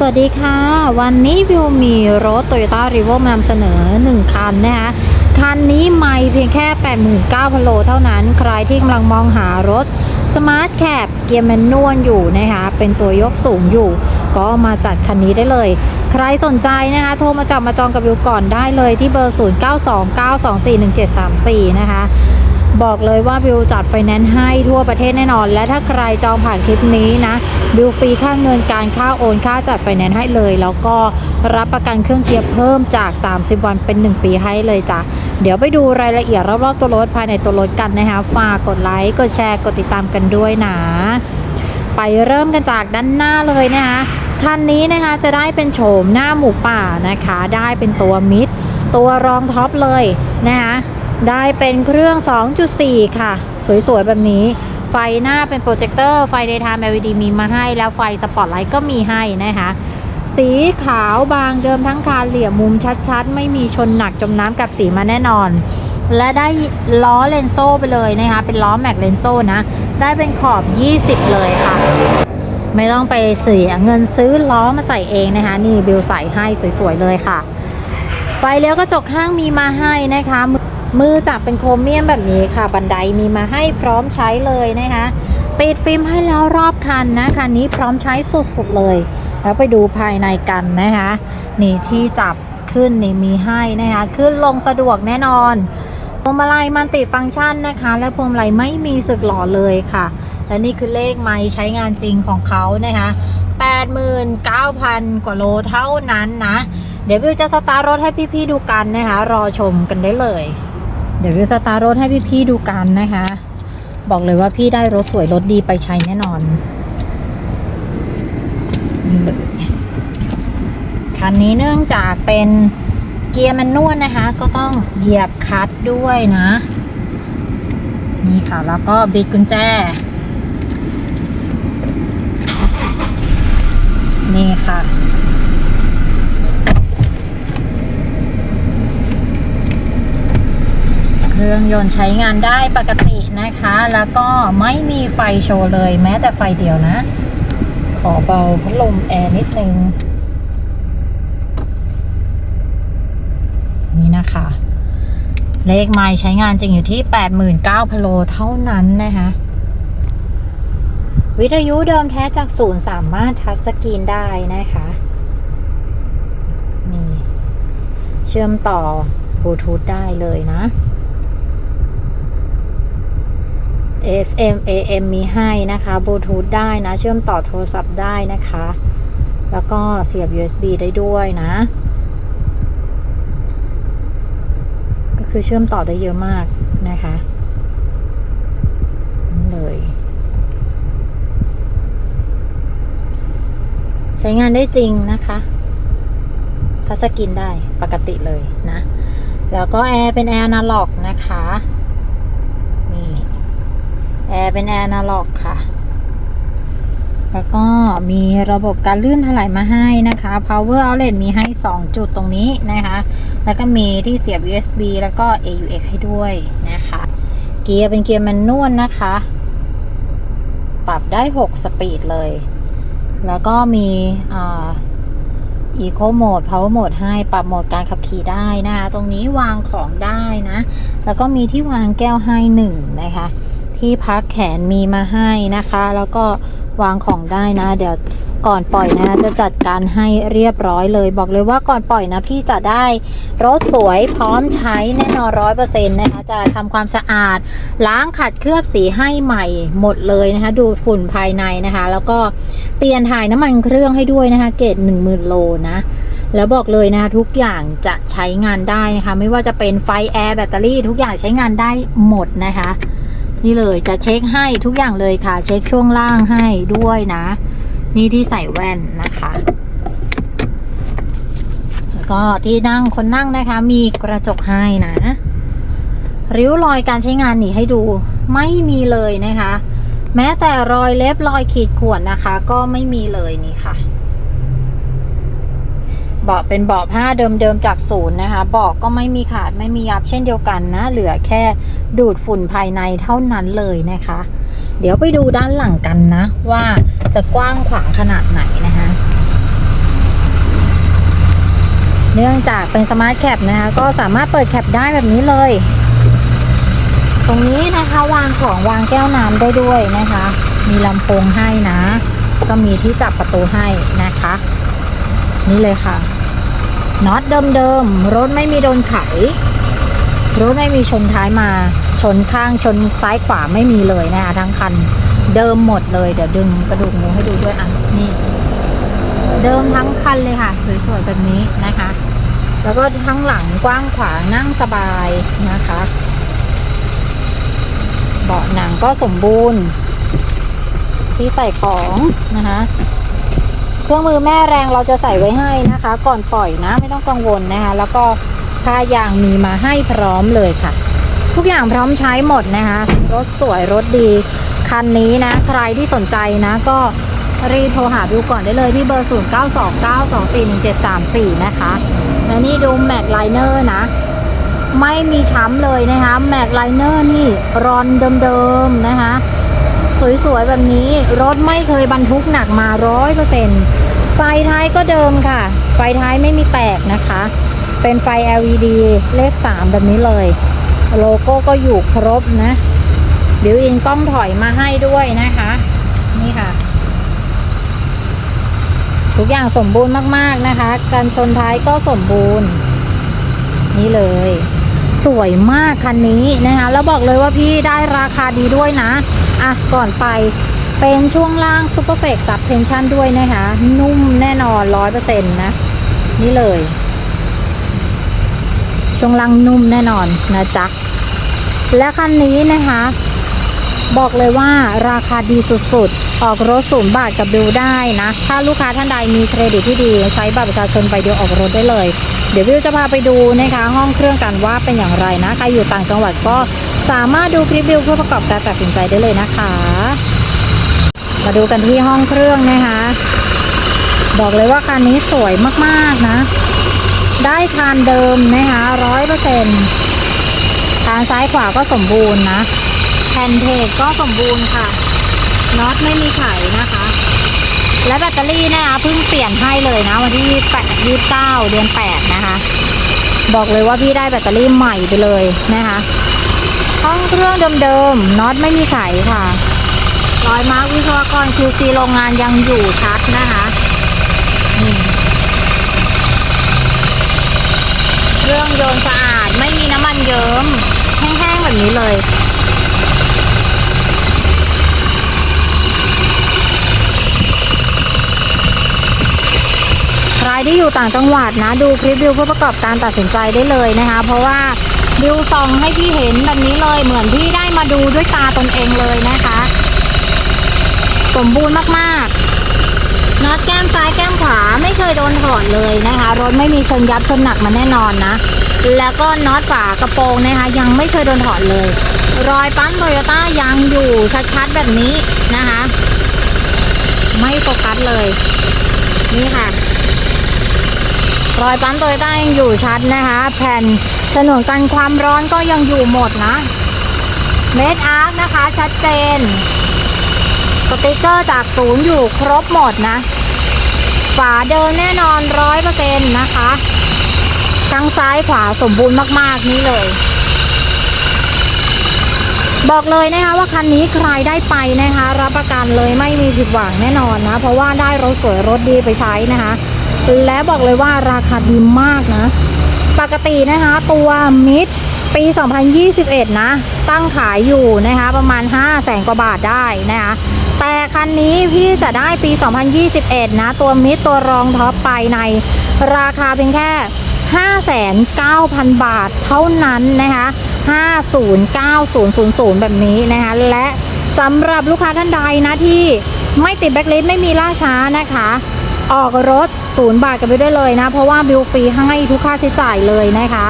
สวัสดีค่ะ วันนี้วิวมีรถ Toyota r e v o มานำเสนอ 1 คันนะคะ คันนี้ไม่เพียงแค่ 89,000โลเท่านั้น ใครที่กำลังมองหารถ Smart Cab เกียร์แมนนวลอยู่นะคะ เป็นตัวยกสูงอยู่ ก็มาจัดคันนี้ได้เลย ใครสนใจนะคะ โทรมาจับมาจองกับวิวก่อนได้เลยที่เบอร์ 0929241734 นะคะ บอกเลยว่าบิวจัดไฟแนนซ์ให้ทั่วประเทศแน่นอน และถ้าใครจองผ่านคลิปนี้นะบิวฟรีค่าเงินการค่าโอนค่าจัดไฟแนนซ์ให้เลย แล้วก็รับประกันเครื่องเกียร์เพิ่มจาก 30 วันเป็น 1 ปีให้เลยจ้ะเดี๋ยวไปดูรายละเอียดรอบๆตัวรถภายในตัวรถกันนะคะฝากกดไลค์กดแชร์กดติดตามกันด้วยนะไปเริ่มกันจากด้านหน้าเลยนะคะคันนี้นะคะจะได้เป็นโฉมหน้าหมูป่านะคะ ได้เป็นตัวมิดตัวรองท็อปเลยนะคะ ได้เป็นเครื่อง 2.4 ค่ะ สวยๆ แบบนี้ ไฟหน้าเป็นโปรเจคเตอร์ไฟ daytime LED มีมาให้ แล้วไฟสปอตไลท์ก็มีให้นะคะ สีขาวบางเดิมทั้งคานเหลี่ยมมุมชัดๆ ไม่มีชนหนักจมน้ำกับสีมาแน่นอน และได้ล้อเลนโซ่ไปเลยนะคะ เป็นล้อแม็กเลนโซ่นะ ได้เป็นขอบ 20 เลยค่ะ ไม่ต้องไปเสียเงินซื้อล้อมาใส่เองนะคะ นี่บิวใส่ให้สวยๆเลยค่ะ ไฟเลี้ยวกระจกข้างมีมาให้นะคะ มือจับเป็นโครเมียมแบบนี้ค่ะ บันไดมีมาให้พร้อมใช้เลยนะคะติดฟิล์มให้แล้วรอบคันนะคันนี้พร้อมใช้สุดๆเลย แล้วไปดูภายในกันนะคะ นี่ที่จับขึ้นนี่มีให้นะคะ ขึ้นลงสะดวกแน่นอนพวงมาลัยมันติดฟังก์ชันนะคะ และพวงมาลัยไม่มีสึกหล่อเลยค่ะ และนี่คือเลขไม้ใช้งานจริงของเขานะคะ89,000 กว่าโลเท่านั้นนะ เดี๋ยววิวจะสตาร์รถให้พี่ๆดูกันนะคะ รอชมกันได้เลย ดี๋ยววิวสตาร์รถให้พี่ๆดูกันนะคะ บอกเลยว่าพี่ได้รถสวยรถดีไปใช้แน่นอนคันนี้เนื่องจากเป็นเกียร์มันนวลนะคะ ก็ต้องเหยียบคลัตช์ด้วยนะ นี่ค่ะแล้วก็บิดกุญแจ นี่ค่ะ เค รื่องยนต์ใช้งานได้ปกตินะคะ แล้วก็ไม่มีไฟโชว์เลยแม้แต่ไฟเดียวนะ ขอเบาพัดลมแอร์นิดนึง นี่นะคะ เลขไม้ใช้งานจริงอยู่ที่ 89,000โลเท่านั้นนะคะวิทยุเดิมแท้จากศูนย์สามารถทัชสกรีนได้นะคะนี่เชื่อมต่อบลูทูธได้เลยนะ FM AM มีให้นะคะบลูทูธได้นะ เชื่อมต่อโทรศัพท์ได้นะคะ แล้วก็เสียบ USB ได้ด้วยนะ ก็คือเชื่อมต่อได้เยอะมากนะคะเลยใช้งานได้จริงนะคะทัชสกรีนได้ปกติเลยนะ แล้วก็แอร์เป็นแอร์อนาล็อกนะคะ แอร์เป็นแอร์อนาล็อกค่ะ แล้วก็มีระบบการลื่นถลายมาให้นะคะ power outlet มีให้ 2 จุดตรงนี้นะคะ แล้วก็มีที่เสียบ USB แล้วก็ AUX ให้ด้วยนะคะ เกียร์เป็นเกียร์แมนนวลนะคะ ปรับได้ 6 สปีดเลย แล้วก็มีอ่า Eco Mode Power Mode ให้ปรับโหมดการขับขี่ได้นะคะ ตรงนี้วางของได้นะ แล้วก็มีที่วางแก้วให้หนึ่งนะคะ ที่พักแขนมีมาให้นะคะ แล้วก็วางของได้นะ เดี๋ยวก่อนปล่อยนะจะจัดการให้เรียบร้อยเลย บอกเลยว่าก่อนปล่อยนะพี่จะได้รถสวยพร้อมใช้แน่นอนร้อยเปอร์เซ็นต์นะคะจะทำความสะอาด ล้างขัดเคลือบสีให้ใหม่หมดเลยนะคะ ดูฝุ่นภายในนะคะ แล้วก็เปลี่ยนถ่ายน้ำมันเครื่องให้ด้วยนะคะ เกรดหนึ่งหมื่นโลนะแล้วบอกเลยนะคะทุกอย่างจะใช้งานได้นะคะ ไม่ว่าจะเป็นไฟแอร์แบตเตอรี่ทุกอย่างใช้งานได้หมดนะคะ นี่เลยจะเช็คให้ทุกอย่างเลยค่ะ เช็คช่วงล่างให้ด้วยนะ นี่ที่ใส่แว่นนะคะ แล้วก็ที่นั่งคนนั่งนะคะ มีกระจกให้นะ ริ้วรอยการใช้งานหนีให้ดูไม่มีเลยนะคะ แม้แต่รอยเล็บรอยขีดข่วนนะคะ ก็ไม่มีเลยนี่ค่ะ เบาะเป็นเบาะผ้าเดิมๆจากศูนย์นะคะเบาะก็ไม่มีขาดไม่มียับเช่นเดียวกันนะ เหลือแค่ดูดฝุ่นภายในเท่านั้นเลยนะคะ เดี๋ยวไปดูด้านหลังกันนะ ว่าจะกว้างขวางขนาดไหนนะคะเนื่องจากเป็นสมาร์ทแคปนะคะ ก็สามารถเปิดแคปได้แบบนี้เลย ตรงนี้นะคะวางของวางแก้วน้ำได้ด้วยนะคะ มีลำโพงให้นะ ก็มีที่จับประตูให้นะคะ นี่เลยค่ะ น็อตเดิมๆ รถไม่มีโดนไข รถไม่มีชนท้ายมา ชนข้างชนซ้ายขวาไม่มีเลยนะคะทั้งคัน เดิมหมดเลย เดี๋ยวดึงกระดูกหมูให้ดูด้วยอะนี่ เดิมทั้งคันเลยค่ะสวยๆแบบนี้นะคะ แล้วก็ทั้งหลังกว้างขวางนั่งสบายนะคะ เบาะหนังก็สมบูรณ์ ที่ใส่ของนะคะ เครื่องมือแม่แรงเราจะใส่ไว้ให้นะคะ ก่อนปล่อยนะไม่ต้องกังวลนะคะ แล้วก็ผ้ายางมีมาให้พร้อมเลยค่ะ ทุกอย่างพร้อมใช้หมดนะคะ รถสวยรถดีคันนี้นะ ใครที่สนใจนะ ก็รีบโทรหาบิวก่อนได้เลยที่เบอร์ 0 9 2 9 2 4 1 7 3 4 นะคะและนี่ดูแม็กไลเนอร์นะ ไม่มีช้ำเลยนะคะ แม็กไลเนอร์นี่รอนเดิมๆนะคะ สวยๆ แบบนี้ รถไม่เคยบรรทุกหนักมาร้อยเปอร์เซ็นต์ไฟท้ายก็เดิมค่ะ ไฟท้ายไม่มีแตกนะคะ เป็นไฟ LED เลข 3 แบบนี้เลย โลโก้ก็อยู่ครบนะบิวอินกล้องถอยมาให้ด้วยนะคะ นี่ค่ะ ทุกอย่างสมบูรณ์มากๆนะคะ การชนท้ายก็สมบูรณ์ นี่เลย สวยมากคันนี้นะคะ แล้วบอกเลยว่าพี่ได้ราคาดีด้วยนะ อะก่อนไปเป็นช่วงล่าง Super f a k e Suspension ด้วยนะคะ นุ่มแน่นอน100%นะ นี่เลย ช่วงล่างนุ่มแน่นอนนะจ๊ะ และคันนี้นะคะ บอกเลยว่าราคาดีสุดๆ ออกรถศูนย์บาทกับบิวได้นะ ถ้าลูกค้าท่านใดมีเครดิตที่ดี ใช้บัตรประชาชนไปเดียวออกรถได้เลย เดี๋ยววิวจะพาไปดูนะคะ ห้องเครื่องกันว่าเป็นอย่างไรนะ ใครอยู่ต่างจังหวัดก็ สามารถดูคลิปวิวเพื่อประกอบการตัดสินใจได้เลยนะคะ มาดูกันที่ห้องเครื่องนะคะ บอกเลยว่าคันนี้สวยมากๆนะ ได้คานเดิมนะคะร้อยเปอร์เซ็นต์คานซ้ายขวาก็สมบูรณ์นะแผ่นเพจก็สมบูรณ์ค่ะน็อตไม่มีไขนะคะ และแบตเตอรี่นะคะเพิ่งเปลี่ยนให้เลยนะ วันที่8 29เดือน 8 นะคะ บอกเลยว่าพี่ได้แบตเตอรี่ใหม่ไปเลยนะคะ ห้องเครื่องเดิมๆน็อตไม่มีไขค่ะรอยมาร์กวิศวกร QC โรงงานยังอยู่ชัดนะคะเครื่องยนต์สะอาดไม่มีน้ำมันเยิ้มแห้งๆแบบนี้เลยใครที่อยู่ต่างจังหวัดนะ ดูคลิปวิวเพื่อประกอบการตัดสินใจได้เลยนะคะ เพราะว่า วิวส่องให้พี่เห็นแบบนี้เลยเหมือนพี่ได้มาดูด้วยตาตนเองเลยนะคะ สมบูรณ์มากๆน็อตแก้มซ้ายแก้มขวาไม่เคยโดนถอดเลยนะคะ รถไม่มีชนยับชนหนักมาแน่นอนนะ แล้วก็น็อตฝากระโปรงนะคะ ยังไม่เคยโดนถอดเลย รอยปั๊มโตโยต้ายังอยู่ชัดๆแบบนี้นะคะ ไม่โฟกัสเลย นี่ค่ะ รอยปั๊มโตโยต้ายังอยู่ชัดนะคะ แผ่น ฉนวนกันความร้อนก็ยังอยู่หมดนะ เมดอาร์คนะคะชัดเจน สติกเกอร์จากศูนย์อยู่ครบหมดนะ ฝาเดิมแน่นอนร้อยเปอร์เซ็นต์นะคะทั้งซ้ายขวาสมบูรณ์มากๆ นี่เลย บอกเลยนะคะว่าคันนี้ใครได้ไปนะคะ รับประกันเลยไม่มีผิดหวังแน่นอนนะ เพราะว่าได้รถสวยรถดีไปใช้นะคะ และบอกเลยว่าราคาดีมากนะ กตินะคะตัวมิดปี 2021 นะ ตั้งขายอยู่นะคะประมาณ 5 0 0แสนกว่าบาทได้นะคะแต่คันนี้พี่จะได้ปี 2021 นะ ตัวมิดตัวรองท็อปไปในราคาเพียงแค่ 59,000 บาทเท่านั้นนะคะ509,000 แบบนี้นะคะและสำหรับลูกค้าท่านใดนะที่ไม่ติดแบ็คลิสต์ไม่มีล่าช้านะคะ ออกรถศูนย์บาทกันไปได้เลยนะ เพราะว่าบิลฟรีให้ทุกค่าใช้จ่ายเลยนะคะ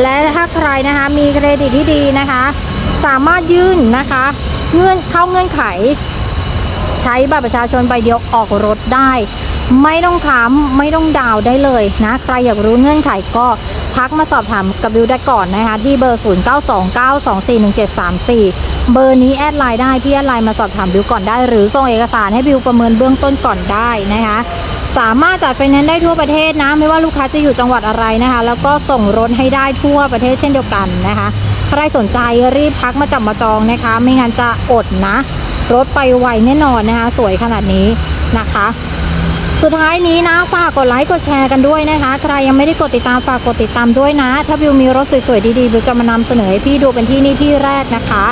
และถ้าใครนะคะมีเครดิตที่ดีนะคะ สามารถยื่นนะคะเงื่อนเข้าเงื่อนไข ใช้บัตรประชาชนใบเดียวออกรถได้ ไม่ต้องค้ำไม่ต้องดาวน์ได้เลยนะใครอยากรู้เงื่อนไขก็ทักมาสอบถามกับบิวได้ก่อนนะคะที่เบอร์ 0929241734 เบอร์นี้แอดไลน์ได้ที่แอดไลน์มาสอบถามบิวก่อนได้ หรือส่งเอกสารให้บิวประเมินเบื้องต้นก่อนได้นะคะ สามารถจัดไฟแนนซ์ได้ทั่วประเทศนะไม่ว่าลูกค้าจะอยู่จังหวัดอะไรนะคะ แล้วก็ส่งรถให้ได้ทั่วประเทศเช่นเดียวกันนะคะใครสนใจรีบพักมาจับมาจองนะคะ ไม่งั้นจะอดนะ รถไปไวแน่นอนนะคะ สวยขนาดนี้นะคะสุดท้ายนี้นะฝากกดไลค์กดแชร์กันด้วยนะคะ ใครยังไม่ได้กดติดตามฝากกดติดตามด้วยนะ ถ้าวิวมีรถสวยๆดีๆวิวจะมานำเสนอให้พี่ดูเป็นที่นี่ที่แรกนะคะ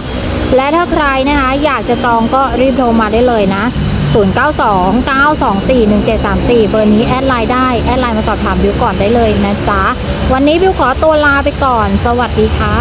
และถ้าใครนะคะอยากจะจองก็รีบโทรมาได้เลยนะ 0929241734 เบอร์นี้แอดไลน์ได้ แอดไลน์มาสอบถามบิวก่อนได้เลยนะจ๊ะ วันนี้บิวขอตัวลาไปก่อน สวัสดีค่ะ